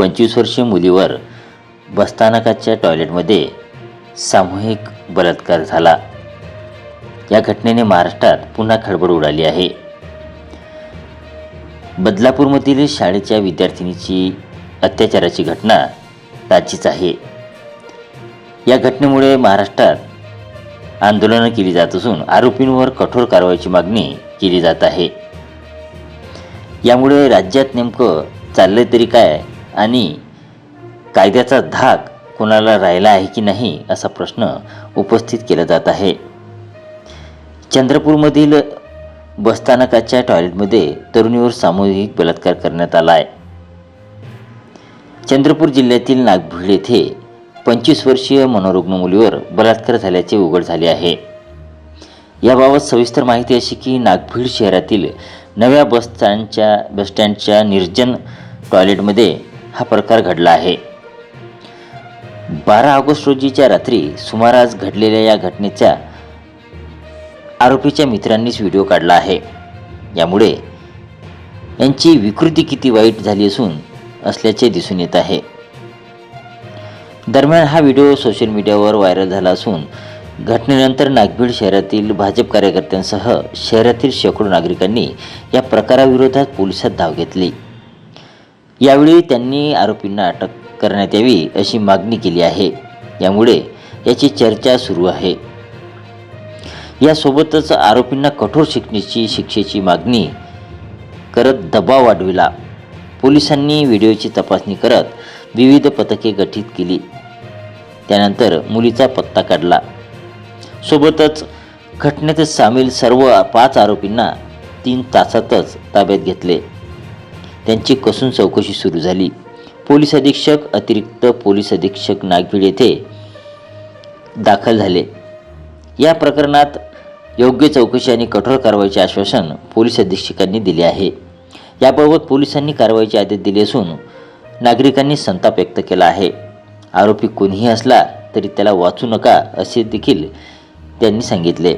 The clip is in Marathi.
पंचवीस वर्षीय मुलीवर बसस्थानकाच्या टॉयलेटमध्ये सामूहिक बलात्कार झाला. या घटनेने महाराष्ट्रात पुन्हा खळबळ उडाली आहे. बदलापूरमधील शाळेच्या विद्यार्थिनीची अत्याचाराची घटना ताचीच आहे. या घटनेमुळे महाराष्ट्रात आंदोलनं केली जात असून आरोपींवर कठोर कारवाईची मागणी केली जात आहे. यामुळे राज्यात नेमकं चाललंय तरी काय आणि कायद्याचा धाक कोणाला राहिला आहे की नाही असा प्रश्न उपस्थित केला जात आहे. चंद्रपूरमधील बसस्थानकाच्या टॉयलेटमध्ये तरुणीवर सामूहिक बलात्कार करण्यात आला आहे. चंद्रपूर जिल्ह्यातील नागभीड येथे पंचवीस वर्षीय मनोरुग्ण मुलीवर बलात्कार झाल्याचे उघड झाले आहे. याबाबत सविस्तर माहिती अशी की नागभीड शहरातील नव्या बसस्टँडच्या बसस्टँडच्या निर्जन टॉयलेटमध्ये हा प्रकार घडला आहे. बारा ऑगस्ट रोजीच्या रात्री सुमारास घडलेल्या या घटनेचा आरोपीच्या मित्रांनीच व्हिडिओ काढला आहे. यामुळे यांची विकृती किती वाईट झाली असून असल्याचे दिसून येत आहे. दरम्यान हा व्हिडिओ सोशल मीडियावर व्हायरल झाला असून घटनेनंतर नागभीड शहरातील भाजप कार्यकर्त्यांसह शहरातील शेकडो नागरिकांनी या प्रकाराविरोधात पोलिसात धाव घेतली. यावेळी त्यांनी आरोपींना अटक करण्यात यावी अशी मागणी केली आहे. यामुळे याची चर्चा सुरू आहे. यासोबतच आरोपींना कठोर शिकण्याची शिक्षेची मागणी करत दबाव वाढविला. पोलिसांनी व्हिडिओची तपासणी करत विविध पथके गठीत केली. त्यानंतर मुलीचा पत्ता काढला. सोबतच घटनेत सामील सर्व पाच आरोपींना तीन तासातच ताब्यात घेतले. त्यांची कसून चौकशी सुरू झाली. पोलीस अधीक्षक अतिरिक्त पोलीस अधीक्षक नागभीड येथे दाखल झाले. या प्रकरणात योग्य चौकशी आणि कठोर कारवाईचे आश्वासन पोलीस अधीक्षकांनी दिले आहे. याबाबत पोलिसांनी कारवाईचे आदेश दिले असून नागरिकांनी संताप व्यक्त केला आहे. आरोपी कोणीही असला तरी त्याला वाचू नका असे देखील त्यांनी सांगितले.